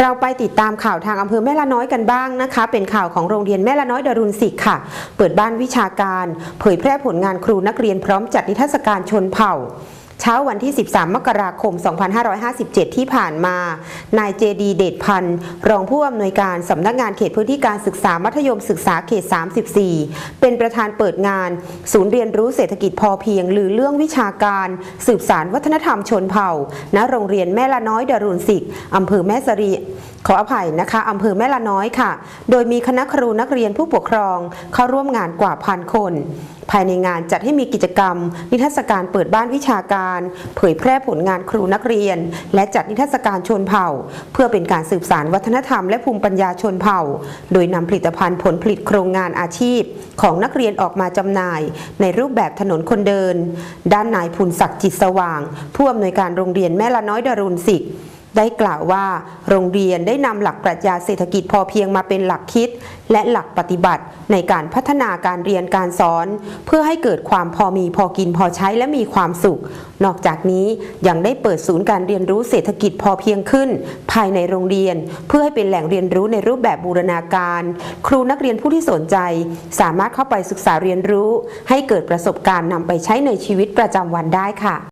เราไปติดตามข่าวทางอำเภอแม่ละน้อยกันบ้างนะคะ เป็นข่าวของโรงเรียนแม่ละน้อยดารุณศิษย์ค่ะ เปิดบ้านวิชาการ เผยแพร่ผลงานครูนักเรียนพร้อมจัดนิทรรศการชนเผ่า เช้าวันที่ 13 มกราคม 2557 ที่ผ่านมา นายเจดีเดชพันธ์รองผู้อำนวยการสำนักงานเขตพื้นที่การศึกษามัธยมศึกษาเขต 34 เป็นประธานเปิดงาน ศูนย์เรียนรู้เศรษฐกิจพอเพียง หรือเรื่องวิชาการ สืบสารวัฒนธรรมชนเผ่า ณ โรงเรียนแม่ละน้อยดารุณศิษย์อำเภอแม่สรีขออภัยนะคะอำเภอแม่ละน้อยค่ะ โดยมีคณะครูนักเรียนผู้ปกครองเข้าร่วมงานกว่าพันคน ภายในงานจัดให้มีกิจกรรม นิทรรศการเปิดบ้านวิชาการ เผยแพร่ผลงานครูนักเรียน และจัดนิทรรศการชนเผ่า เพื่อเป็นการสืบสารวัฒนธรรมและภูมิปัญญาชนเผ่า โดยนำผลิตภัณฑ์ผลผลิตโครงงานอาชีพ ของนักเรียนออกมาจำหน่าย ในรูปแบบถนนคนเดิน ด้านนายพุนศักดิ์จิตสว่าง ผู้อำนวยการโรงเรียนแม่ละน้อยดารุณศิษย์ ได้กล่าวว่า โรงเรียนได้นำหลักปรัชญาเศรษฐกิจพอเพียงมาเป็นหลักคิด และหลักปฏิบัติในการพัฒนาการเรียนการสอน เพื่อให้เกิดความพอมีพอกินพอใช้และมีความสุข นอกจากนี้ยังได้เปิดศูนย์การเรียนรู้เศรษฐกิจพอเพียงขึ้น ภายในโรงเรียน เพื่อให้เป็นแหล่งเรียนรู้ในรูปแบบบูรณาการ ครูนักเรียนผู้ที่สนใจ สามารถเข้าไปศึกษาเรียนรู้ ให้เกิดประสบการณ์นำไปใช้ในชีวิตประจำวันได้ค่ะ